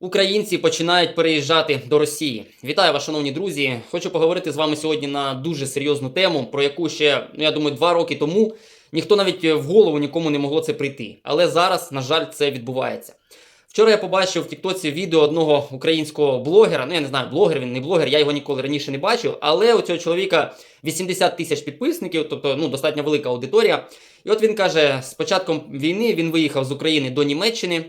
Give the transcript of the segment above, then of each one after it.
Українці починають переїжджати до Росії. Вітаю вас, шановні друзі. Хочу поговорити з вами сьогодні на дуже серйозну тему, про яку ще, ну я думаю, два роки тому ніхто навіть в голову нікому не могло це прийти. Але зараз, на жаль, це відбувається. Вчора я побачив в Тіктоці відео одного українського блогера. Ну я не знаю, блогер він не блогер, я його ніколи раніше не бачив. Але у цього чоловіка 80 тисяч підписників, тобто ну достатньо велика аудиторія. І от він каже: з початком війни він виїхав з України до Німеччини.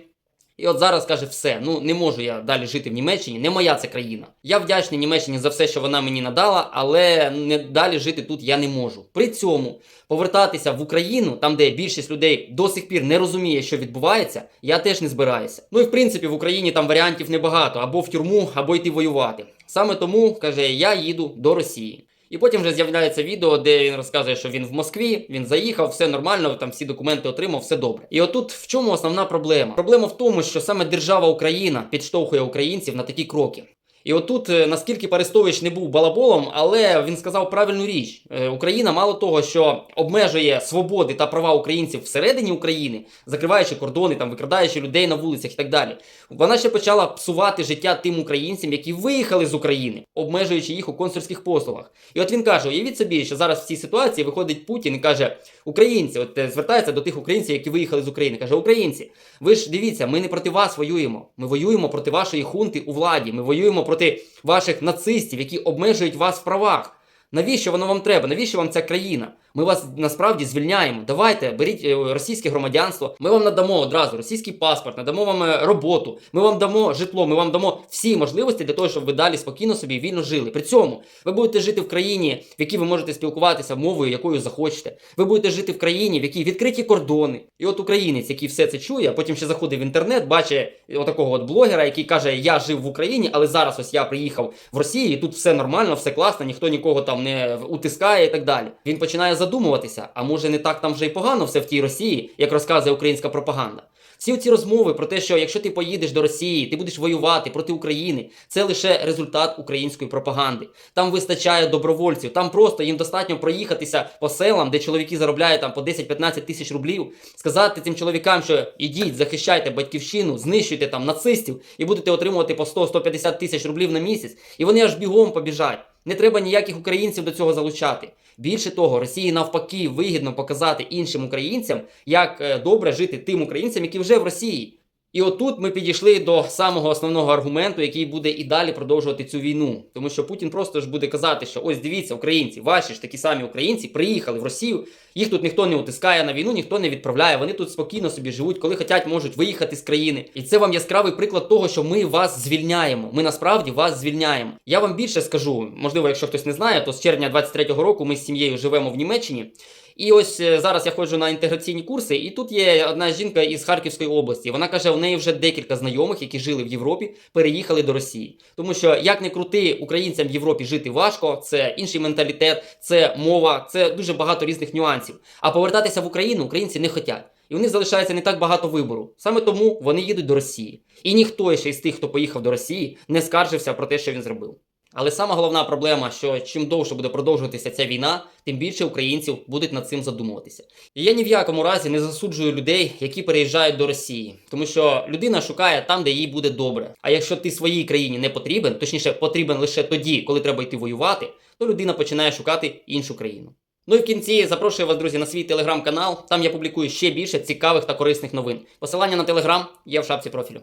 І от зараз каже, все, ну не можу я далі жити в Німеччині, не моя це країна. Я вдячний Німеччині за все, що вона мені надала, але не далі жити тут я не можу. При цьому повертатися в Україну, там де більшість людей до сих пір не розуміє, що відбувається, я теж не збираюся. Ну і в принципі в Україні там варіантів небагато або в тюрму, або йти воювати. Саме тому каже, я їду до Росії. І потім вже з'являється відео, де він розказує, що він в Москві, він заїхав, все нормально, там всі документи отримав, все добре. І отут в чому основна проблема? Проблема в тому, що саме держава Україна підштовхує українців на такі кроки. І отут, е, наскільки Парестович не був балаболом, але він сказав правильну річ: Е, Україна мало того, що обмежує свободи та права українців всередині України, закриваючи кордони, там викрадаючи людей на вулицях і так далі. Вона ще почала псувати життя тим українцям, які виїхали з України, обмежуючи їх у консульських послугах. І от він каже: уявіть собі, що зараз в цій ситуації виходить Путін і каже: Українці, от е, звертається до тих українців, які виїхали з України. каже: Українці, ви ж дивіться, ми не проти вас воюємо. Ми воюємо проти вашої хунти у владі. Ми воюємо проти ваших нацистів, які обмежують вас в правах. Навіщо воно вам треба? Навіщо вам ця країна? Ми вас насправді звільняємо. Давайте беріть е, російське громадянство. Ми вам надамо одразу російський паспорт, надамо вам е, роботу. Ми вам дамо житло. Ми вам дамо всі можливості для того, щоб ви далі спокійно собі вільно жили. При цьому ви будете жити в країні, в якій ви можете спілкуватися мовою, якою захочете. Ви будете жити в країні, в якій відкриті кордони. І от українець, який все це чує, а потім ще заходить в інтернет, бачить отакого от блогера, який каже: Я жив в Україні, але зараз ось я приїхав в Росію, і тут все нормально, все класно, ніхто нікого там не утискає і так далі. Він починає задумуватися, а може не так там вже й погано все в тій Росії, як розказує українська пропаганда. Всі ці розмови про те, що якщо ти поїдеш до Росії, ти будеш воювати проти України, це лише результат української пропаганди. Там вистачає добровольців, там просто їм достатньо проїхатися по селам, де чоловіки заробляють там по 10-15 тисяч рублів, сказати цим чоловікам, що ідіть, захищайте батьківщину, знищуйте там нацистів і будете отримувати по 100-150 тисяч рублів на місяць, і вони аж бігом побіжать. Не треба ніяких українців до цього залучати. Більше того, Росії навпаки вигідно показати іншим українцям, як е, добре жити тим українцям, які вже в Росії. І отут ми підійшли до самого основного аргументу, який буде і далі продовжувати цю війну. Тому що Путін просто ж буде казати, що ось дивіться, українці, ваші ж такі самі українці приїхали в Росію. Їх тут ніхто не утискає на війну, ніхто не відправляє. Вони тут спокійно собі живуть, коли хочуть, можуть виїхати з країни. І це вам яскравий приклад того, що ми вас звільняємо. Ми насправді вас звільняємо. Я вам більше скажу, можливо, якщо хтось не знає, то з червня 23-го року ми з сім'єю живемо в Німеччині. І ось е, зараз я ходжу на інтеграційні курси, і тут є одна жінка із Харківської області. Вона каже, у неї вже декілька знайомих, які жили в Європі, переїхали до Росії. Тому що як не крути, українцям в Європі жити важко, це інший менталітет, це мова, це дуже багато різних нюансів. А повертатися в Україну українці не хочуть. І у них залишається не так багато вибору. Саме тому вони їдуть до Росії. І ніхто ще із тих, хто поїхав до Росії, не скаржився про те, що він зробив. Але сама головна проблема, що чим довше буде продовжуватися ця війна, тим більше українців будуть над цим задумуватися. І я ні в якому разі не засуджую людей, які переїжджають до Росії, тому що людина шукає там, де їй буде добре. А якщо ти своїй країні не потрібен, точніше потрібен лише тоді, коли треба йти воювати, то людина починає шукати іншу країну. Ну і в кінці запрошую вас, друзі, на свій телеграм-канал. Там я публікую ще більше цікавих та корисних новин. Посилання на телеграм є в шапці профілю.